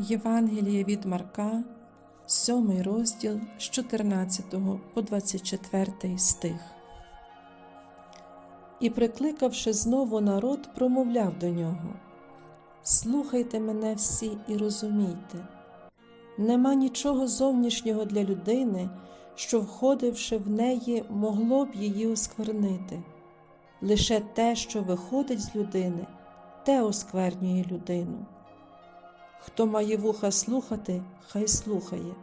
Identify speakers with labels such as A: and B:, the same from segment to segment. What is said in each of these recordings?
A: Євангеліє від Марка, 7 розділ з 14 по 24 стих. І, прикликавши знову народ, промовляв до нього: Слухайте мене всі і розумійте. Нема нічого зовнішнього для людини, що, входивши в неї, могло б її осквернити. Лише те, що виходить з людини, те осквернює людину. Хто має вуха слухати, хай слухає.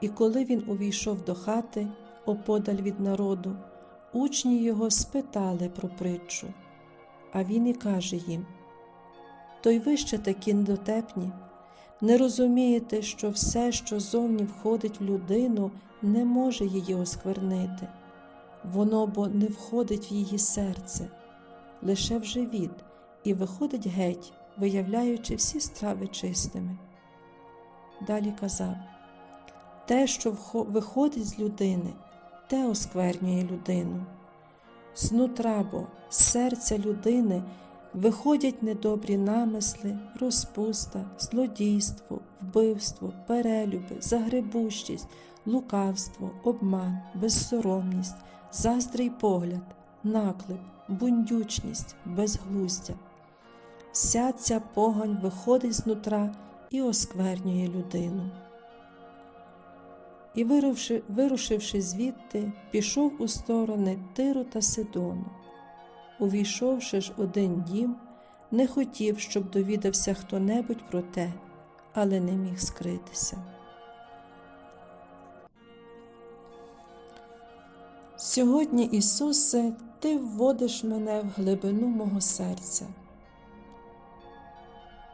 A: І коли він увійшов до хати, оподаль від народу, учні його спитали про притчу, а він і каже їм: То й ви ще такі недотепні, не розумієте, що все, що зовні входить в людину, не може її осквернити, воно бо не входить в її серце, лише в живіт, і виходить геть, виявляючи всі страви чистими. Далі казав: те, що виходить з людини, те осквернює людину. Знутра бо, з серця людини виходять недобрі намисли, розпуста, злодійство, вбивство, перелюби, загребущість, лукавство, обман, безсоромність, заздрий погляд, наклеп, бундючність, безглуздя. Вся ця погань виходить знутра і осквернює людину. І, вирушивши, вирушивши звідти, пішов у сторони Тиру та Сидону. Увійшовши ж один дім, не хотів, щоб довідався хто небудь про те, але не міг скритися. Сьогодні, Ісусе, Ти вводиш мене в глибину мого серця.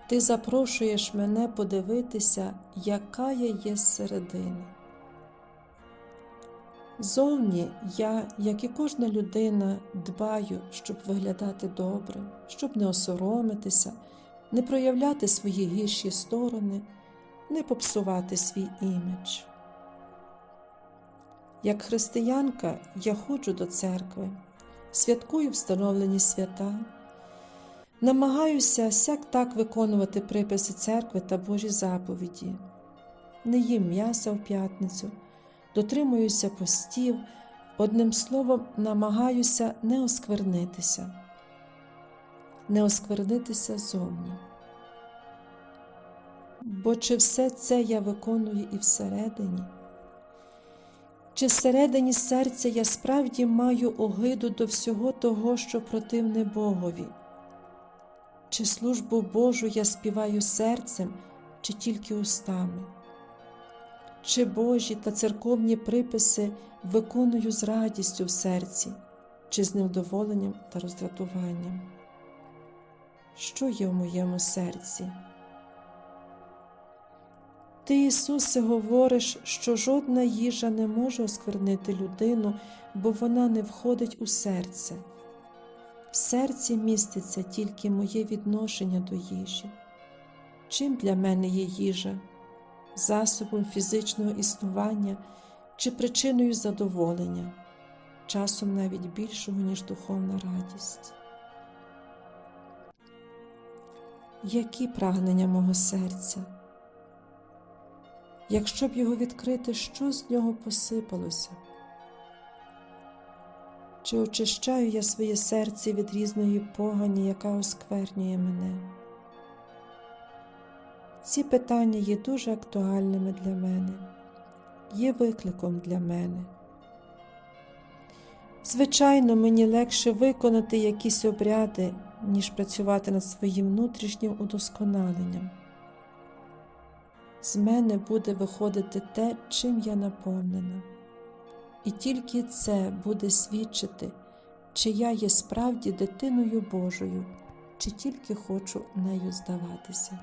A: Ти запрошуєш мене подивитися, яка я є зсередини. Зовні я, як і кожна людина, дбаю, щоб виглядати добре, щоб не осоромитися, не проявляти свої гірші сторони, не попсувати свій імідж. Як християнка я ходжу до церкви, святкую встановлені свята, намагаюся сяк так виконувати приписи церкви та Божі заповіді, не їм м'яса в п'ятницю дотримуюся постів, одним словом, намагаюся не осквернитися, не осквернитися зовні. Бо чи все це я виконую і всередині? Чи всередині серця я справді маю огиду до всього того, що противне Богові? Чи службу Божу я співаю серцем, чи тільки устами? чи Божі та церковні приписи виконую з радістю в серці, чи з невдоволенням та роздратуванням? Що є в моєму серці? Ти, Ісусе, говориш, що жодна їжа не може осквернити людину, бо вона не входить у серце. В серці міститься тільки моє відношення до їжі. Чим для мене є їжа? засобом фізичного існування чи причиною задоволення, часом навіть більшого, ніж духовна радість. Які прагнення мого серця? Якщо б його відкрити, що з нього посипалося? Чи очищаю я своє серце від різної погані, яка осквернює мене? Ці питання є дуже актуальними для мене, є викликом для мене. Звичайно, мені легше виконати якісь обряди, ніж працювати над своїм внутрішнім удосконаленням. З мене буде виходити те, чим я наповнена, і тільки це буде свідчити, чи я є справді дитиною Божою, чи тільки хочу нею здаватися.